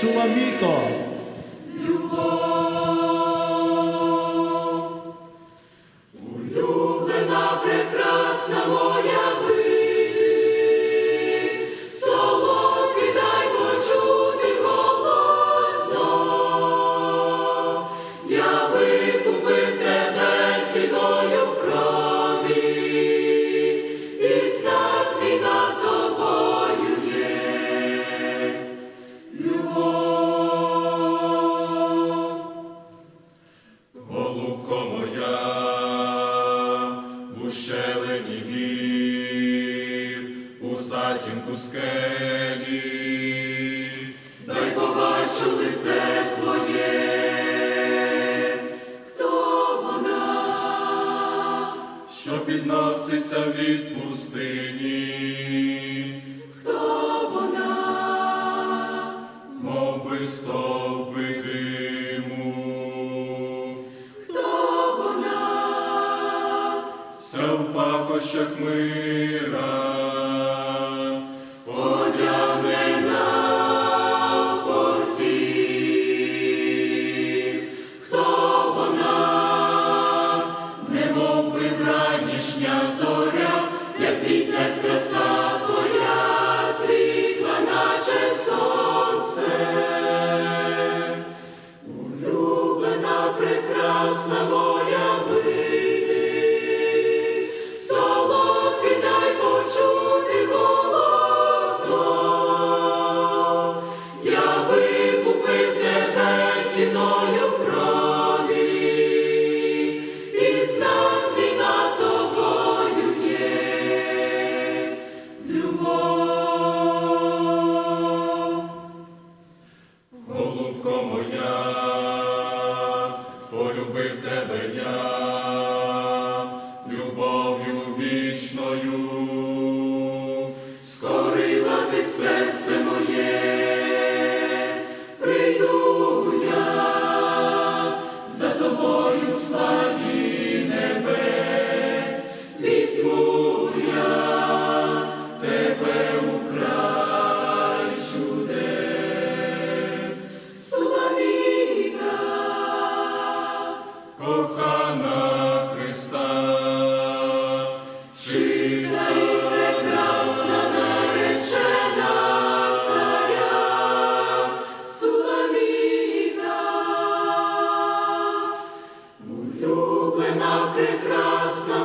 Суламіто. Любов, улюблена прекрасна. Ущелині у затінку скелі, Дай побачу лице твоє, хто вона, що підноситься від пустині, хто вона, мов би стовпи сонце. Улюблена, прекрасна моя Любов. голубко моя, полюбив тебе я, Кохана Христа, Чиста прекрасна наречена царя? Суламіта, улюблена прекрасна